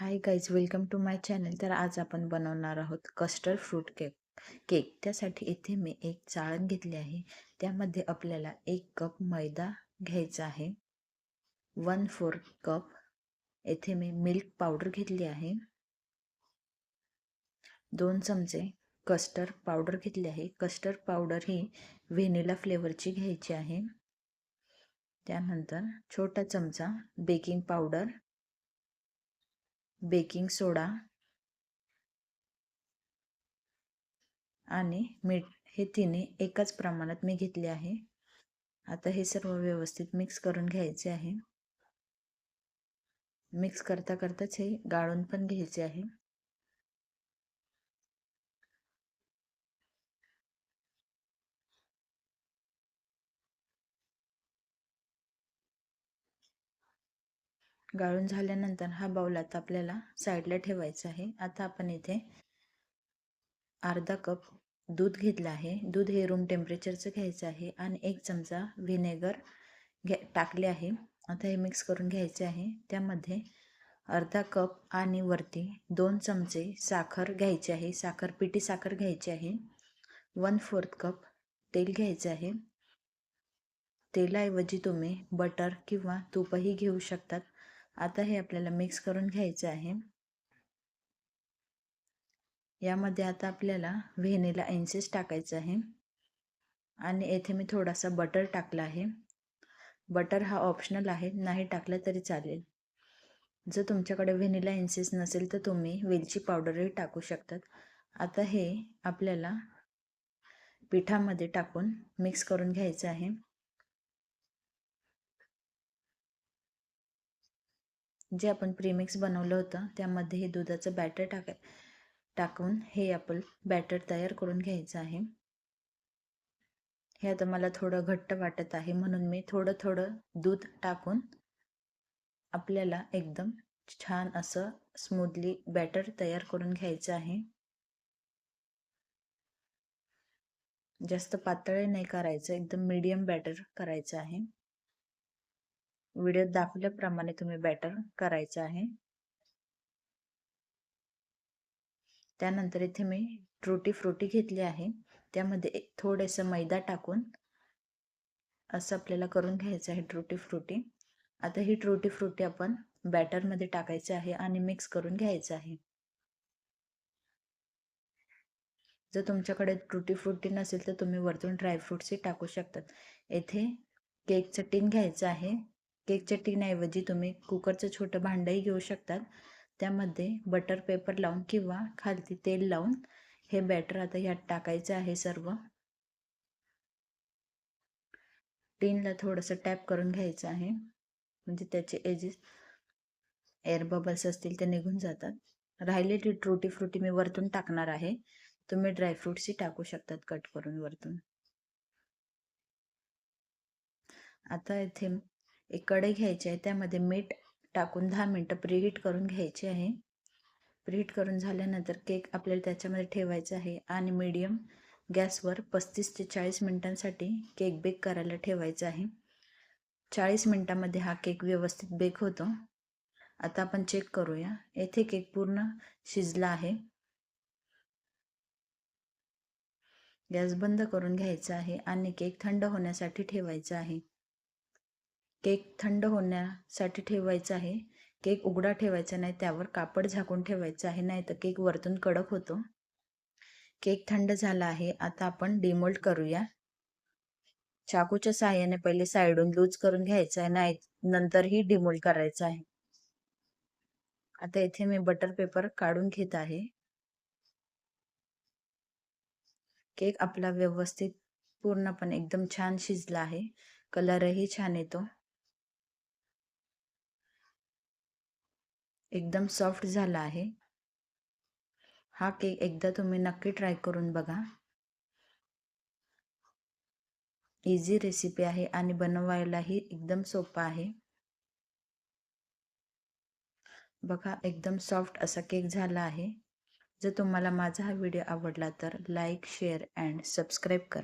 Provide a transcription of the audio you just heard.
Hi guys welcome to my channel तर आज आपण बनवणार आहोत कस्टर्ड फ्रूट केक केक त्यासाठी इथे मी एक चाळण घेतली आहे. त्यामध्ये आपल्याला एक कप मैदा घ्यायचा आहे. वन फोर कप येथे मी मिल्क पावडर घेतली आहे. दोन चमचे कस्टर्ड पावडर घेतली आहे. कस्टर्ड पावडर ही व्हेनिला फ्लेवरची घ्यायची आहे. त्यानंतर छोटा चमचा बेकिंग पावडर बेकिंग सोडा आणि मीठ हे तिन्ही एकाच प्रमाणात मी घेतले आहे. आता हे सर्व व्यवस्थित मिक्स करून घ्यायचे आहे. मिक्स करता करताच हे गाळून पण घ्यायचे आहे. गाळून झाल्यानंतर हा बाऊल आता आपल्याला साईडला ठेवायचा आहे. आता आपण इथे अर्धा कप दूध घेतलं आहे. दूध हे रूम टेम्परेचरचं घ्यायचं आहे आणि एक चमचा व्हिनेगर घ्या टाकले आहे. आता हे मिक्स करून घ्यायचे आहे. त्यामध्ये अर्धा कप आणि वरती दोन चमचे साखर घ्यायची आहे. साखर पिठी साखर घ्यायची आहे. वन फोर्थ कप तेल घ्यायचं आहे. तेलाऐवजी तुम्ही बटर किंवा तूपही घेऊ शकतात. आता हे आपल्याला मिक्स करून घ्यायचं आहे. यामध्ये आता आपल्याला व्हेनेला एन्सेस टाकायचं आहे. आणि येथे मी थोडासा बटर टाकला आहे. बटर हा ऑप्शनल आहे. नाही टाकलं तरी चालेल. जर तुमच्याकडे व्हेनिला एन्सेस नसेल तर तुम्ही वेलची पावडरही टाकू शकतात. आता हे आपल्याला पिठामध्ये टाकून मिक्स करून घ्यायचं आहे. जे आपण प्रीमिक्स बनवलं होतं त्यामध्ये हे दुधाचं बॅटर टाकाय टाकून हे आपण बॅटर तयार करून घ्यायचं आहे. हे आता मला थोडं घट्ट वाटत आहे म्हणून मी थोडं थोडं दूध टाकून आपल्याला एकदम छान असं स्मूथली बॅटर तयार करून घ्यायचं आहे. जास्त पातळ नाही करायचं एकदम मीडियम बॅटर करायचं आहे. व्हिडिओ दाखवल्याप्रमाणे तुम्ही बॅटर करायचं आहे. त्यानंतर इथे मी ट्रुटी फ्रुटी घेतली आहे. त्यामध्ये थोडंसं मैदा टाकून असं आपल्याला करून घ्यायचं आहे ट्रुटी फ्रुटी. आता ही ट्रुटी फ्रुटी आपण बॅटरमध्ये टाकायचं आहे आणि मिक्स करून घ्यायचं आहे. जर तुमच्याकडे ट्रुटी फ्रुटी नसेल तर तुम्ही वरतून ड्रायफ्रुट्सही टाकू शकतात. येथे केकचं टीन घ्यायचं आहे. केकच्या टीनऐवजी तुम्ही कुकरचं छोटं भांडंही घेऊ शकतात. त्यामध्ये बटर पेपर लावून किंवा खालती तेल लावून हे बॅटर आता ह्यात टाकायचं आहे सर्व. टीनला थोडंसं टॅप करून घ्यायचं आहे. म्हणजे त्याचे एजेस एअर बबल्स असतील ते निघून जातात. राहिलेली ट्रुटी फ्रुटी मी वरतून टाकणार आहे. तुम्ही ड्रायफ्रुट्सही टाकू शकतात कट करून वरतून. आता इथे एक कढई घ्यायची आहे. त्यामध्ये मीठ टाकून दहा मिनटं प्रीहीट करून घ्यायची आहे. प्रीहीट करून झाल्यानंतर केक आपल्याला त्याच्यामध्ये ठेवायचा आहे आणि मीडियम गॅसवर पस्तीस ते चाळीस मिनटांसाठी केक बेक करायला ठेवायचा आहे. चाळीस मिनटामध्ये हा केक व्यवस्थित बेक होतो. आता आपण चेक करूया. येथे केक पूर्ण शिजला आहे. गॅस बंद करून घ्यायचा आहे आणि केक थंड होण्यासाठी ठेवायचा आहे. केक थंड होण्यासाठी ठेवायचा आहे. केक उघडा ठेवायचा नाही त्यावर कापड झाकून ठेवायचं आहे नाही तर केक वरतून कडक होतो. केक थंड झाला आहे आता आपण डिमोल्ड करूया. चाकूच्या साह्याने पहिले साईडून लूज करून घ्यायचं आहे नाही नंतरही डिमोल्ड करायचं आहे. आता इथे मी बटर पेपर काढून घेत आहे. केक आपला व्यवस्थित पूर्णपणे एकदम छान शिजला आहे. कलरही छान येतो. एकदम सॉफ्ट झाला आहे. हा केक एकदा तुम्ही नक्की ट्राय करून बघा. इझी रेसिपी आहे आणि बनवायलाही एकदम सोपा आहे. बघा एकदम सॉफ्ट असा केक झाला आहे. जर तुम्हाला माझा हा व्हिडिओ आवडला तर लाईक शेअर अँड सबस्क्राईब करा.